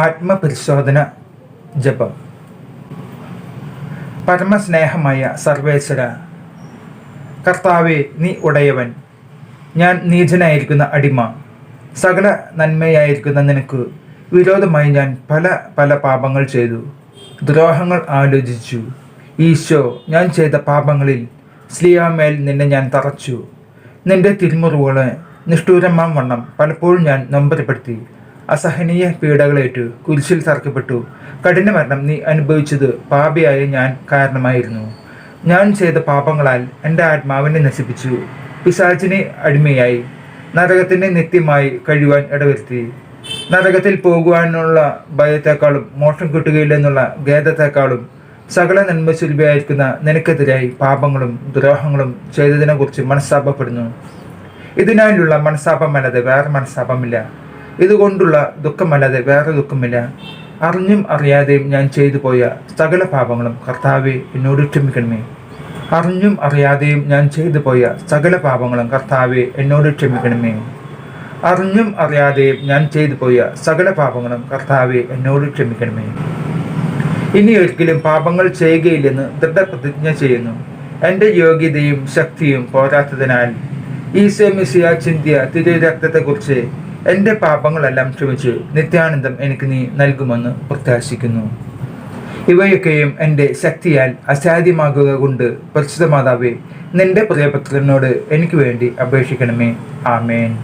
ആത്മപരിശോധന ജപം. പരമസ്നേഹമായ സർവേശ്വര കർത്താവെ നീ ഉടയവൻ. ഞാൻ നീചനായിരിക്കുന്ന അടിമ. സകല നന്മയായിരിക്കുന്ന നിനക്ക് വിരോധമായി ഞാൻ പല പല പാപങ്ങൾ ചെയ്തു. ദ്രോഹങ്ങൾ ആലോചിച്ചു. ഈശോ ഞാൻ ചെയ്ത പാപങ്ങളിൽ സ്ലിയാമേൽ നിന്നെ ഞാൻ തറച്ചു. നിന്റെ തിരുമുറിവുകളെ നിഷ്ഠൂരമാം വണ്ണം പലപ്പോഴും ഞാൻ നൊമ്പരപ്പെടുത്തി. അസഹനീയ പീഡകളേറ്റു കുരിശിൽ തറക്കപ്പെട്ടു കഠിന മരണം നീ അനുഭവിച്ചത് പാപിയായ ഞാൻ കാരണമായിരുന്നു. ഞാൻ ചെയ്ത പാപങ്ങളാൽ എന്റെ ആത്മാവിനെ നശിപ്പിച്ചു. പിശാചിനെ അടിമയായി. നരകത്തിന്റെ നിത്യമായി കഴിയുവാൻ ഇടവരുത്തി. നരകത്തിൽ പോകുവാനുള്ള ഭയത്തെക്കാളും മോഷം കിട്ടുകയില്ലെന്നുള്ള ഖേദത്തെക്കാളും സകല നന്മ സുലഭയായിരിക്കുന്ന നിനക്കെതിരായി പാപങ്ങളും ദ്രോഹങ്ങളും ചെയ്തതിനെക്കുറിച്ച് മനസ്താപപ്പെടുന്നു ഇതിനായുള്ള മനസ്താപമല്ലാതെ വേറെ മനസ്താപമില്ല ഇതുകൊണ്ടുള്ള ദുഃഖമല്ലാതെ വേറെ ദുഃഖമില്ല. അറിഞ്ഞും അറിയാതെയും ഞാൻ ചെയ്തു പോയ സകല പാപങ്ങളും കർത്താവെ എന്നോട് ക്ഷമിക്കണമേ. അറിഞ്ഞും അറിയാതെയും ഞാൻ ചെയ്തു പോയ സകല പാപങ്ങളും കർത്താവെ എന്നോട് ക്ഷമിക്കണമേ. അറിഞ്ഞും അറിയാതെയും ഞാൻ ചെയ്തു പോയ സകല പാപങ്ങളും കർത്താവെ എന്നോട് ക്ഷമിക്കണമേ. ഇനി ഒരിക്കലും പാപങ്ങൾ ചെയ്യുകയില്ലെന്ന് ദൃഢപ്രതിജ്ഞ ചെയ്യുന്നു. എന്റെ യോഗ്യതയും ശക്തിയും പോരാത്തതിനാൽ ഈശോ മിസിയ ചിന്തിയ തിരുരക്തത്തെക്കുറിച്ച് എന്റെ പാപങ്ങളെല്ലാം ക്ഷമിച്ച് നിത്യാനന്ദം എനിക്ക് നീ നൽകുമെന്ന് പ്രത്യാശിക്കുന്നു. ഇവയൊക്കെയും എന്റെ ശക്തിയാൽ അസാധ്യമാകുക കൊണ്ട് പരിശുദ്ധ മാതാവേ നിന്റെ പ്രിയപുത്രനോട് എനിക്ക് വേണ്ടി അപേക്ഷിക്കണമേ. ആമേൻ.